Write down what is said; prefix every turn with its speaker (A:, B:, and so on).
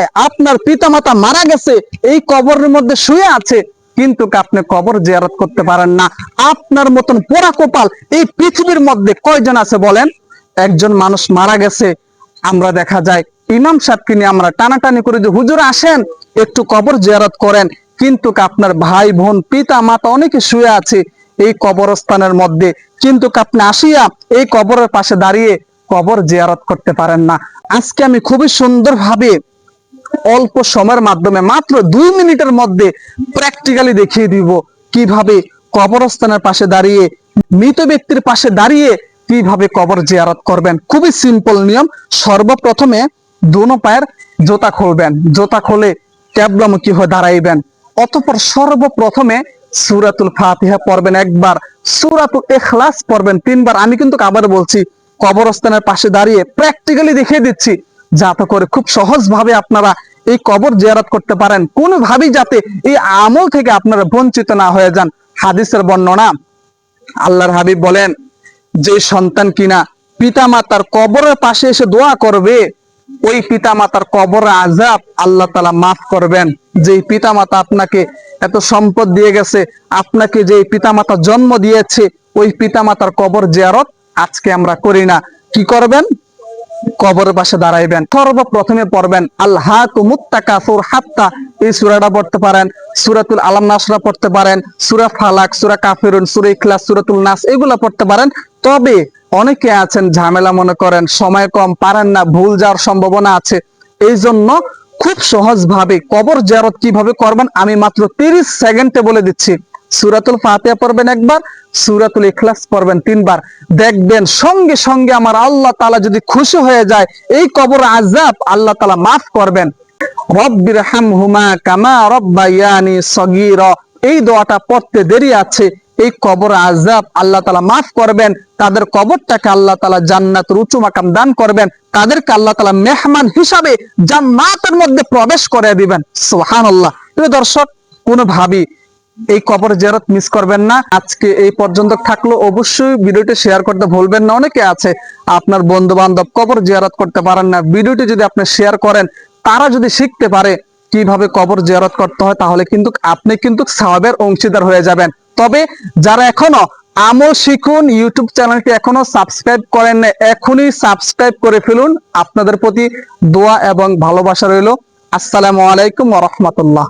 A: যায়, আপনার পিতামাতা মারা গেছে, এই কবরের মধ্যে শুয়ে আছে, কিন্তু আপনি কবর জিয়ারত করতে পারেন না। আপনার মতন পোড়া কপাল এই পৃথিবীর মধ্যে কয়জন আছে বলেন? একজন মানুষ মারা গেছে, আমরা দেখা যায়, ইমাম সাহেবকে নিয়ে আমরা টানাটানি করে যে, হুজুর আসেন, একটু কবর জিয়ারত করেন। কিন্তু আপনার ভাই, বোন পিতা মাতা অনেকে শুয়ে আছে এই কবরস্থানের মধ্যে। কিন্তু আপনি আসিয়া এই কবরের পাশে দাঁড়িয়ে কবর জিয়ারত করতে পারেন না। আজকে আমি খুবই সুন্দরভাবে অল্প সময়ের মাধ্যমে মাত্র দুই মিনিটের মধ্যে প্র্যাকটিক্যালি দেখিয়ে দিব কীভাবে কবরস্থানের পাশে দাঁড়িয়ে, মৃত ব্যক্তির পাশে দাঁড়িয়ে কীভাবে কবর জিয়ারত করবেন। খুবই সিম্পল নিয়ম। সর্বপ্রথমে দোনো পায়ের জোতা খুলবেন। জোতা খুলে ক্যাবলামুখী হয়ে দাঁড়াইবেন। অতঃপর সর্বপ্রথমে সুরাতুল ফাতিহা পড়বেন একবার। সুরাতুল এখলাস পড়বেন তিনবার। আমি কিন্তু আবার বলছি, কবরস্থানের পাশে দাঁড়িয়ে প্র্যাকটিক্যালি দেখিয়ে দিচ্ছি, যাতে করে খুব সহজ ভাবে আপনারা এই কবর জিয়ারত করতে পারেন। কোনোভাবেই যাতে এই আমল থেকে আপনারা বঞ্চিত না হয়ে যান। হাদিসের বর্ণনা, আল্লাহর হাবিব বলেন, যে সন্তান কিনা পিতা মাতার কবরের পাশে এসে দোয়া করবে, ওই পিতা মাতার কবর আজাব আল্লাহ তালা মাফ করবেন। যে পিতা মাতা আপনাকে এত সম্পদ দিয়ে গেছে, আপনাকে যে পিতা মাতা জন্ম দিয়েছে, ওই পিতা মাতার কবর জিয়ারত আজকে আমরা করি না। কি করবেন? কবরের পাশে দাঁড়াইবেন। সর্বপ্রথমে পড়বেন আল্লাহ মুত্তাকাসুর হাত্তা। এই সূরাটা পড়তে পারেন, সূরাতুল আলাম নাসরা পড়তে পারেন, সূরা ফালাক, সূরা কাফিরুন, সূরা ইখলাস, সূরাতুল নাস, এগুলো পড়তে পারেন। তবে অনেকে আছেন ঝামেলা মনে করেন, সময় কম, পারেন না, ভুল যাওয়ার সম্ভাবনা আছে। এই জন্য খুব সহজ ভাবে কবর জিয়ারত কীভাবে করবেন, আমি মাত্র 30 সেকেন্ডে বলে দিচ্ছি। সুরাতুল ফাতিহা পড়বেন একবার, সুরাতুল ইখলাস পড়বেন তিনবার। দেখবেন সঙ্গে সঙ্গে আমার আল্লাহ তাআলা যদি খুশি হয়ে যায়, এই কবর আযাব আল্লাহ তাআলা মাফ করবেন। রব্বির হামহুমা কামা রব্বায়ানি সগীরা। এই দোয়াটা পড়তে দেরি আছে, এই কবর আজাব আল্লাহ তালা মাফ করবেন, তাদের কবরটাকে আল্লাহ তালা জান্নাতের উঁচু মাকাম দান করবেন, তাদেরকে আল্লাহ তালা মেহমান হিসাবে জান্নাতের মধ্যে প্রবেশ করে দিবেন। সোহান আল্লাহ দর্শক কোনো ভাবি এই কবর জিয়ারত মিস করবেন না। আজকে এই পর্যন্ত থাকল। অবশ্যই ভিডিওটি শেয়ার করতে ভুলবেন না। অনেকে আছে, আপনার বন্ধু বান্ধব কবর জিয়ারত করতে পারেন না। ভিডিওটি যদি আপনি শেয়ার করেন, তারা যদি শিখতে পারে কীভাবে কবর জিয়ারত করতে হয়, তাহলে কিন্তু আপনি কিন্তু সওয়াবের অংশীদার হয়ে যাবেন। তবে যারা এখনও আমল শিখুন ইউটিউব চ্যানেলটি এখনও সাবস্ক্রাইব করেন না এখনই সাবস্ক্রাইব করে ফেলুন। আপনাদের প্রতি দোয়া এবং ভালোবাসা রইল। আসসালামু আলাইকুম রাহমাতুল্লাহ।